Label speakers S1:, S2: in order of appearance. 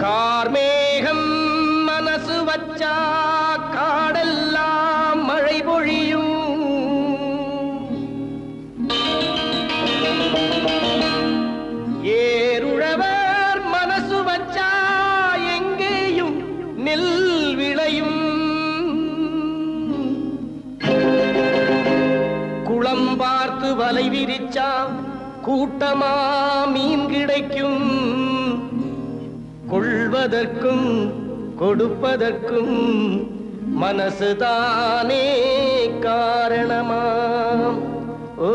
S1: கார்மேகம் மனசு வச்சா காடெல்லாம் மழை பொழியும். ஏருழவர் மனசு வச்சா எங்கேயும் நெல் விளையும். குளம் பார்த்து வலை விரிச்சா கூட்டமா மீன் கிடைக்கும். கொள்வதற்கும் கொடுப்பதற்கும் மனசுதானே காரணமா ஓ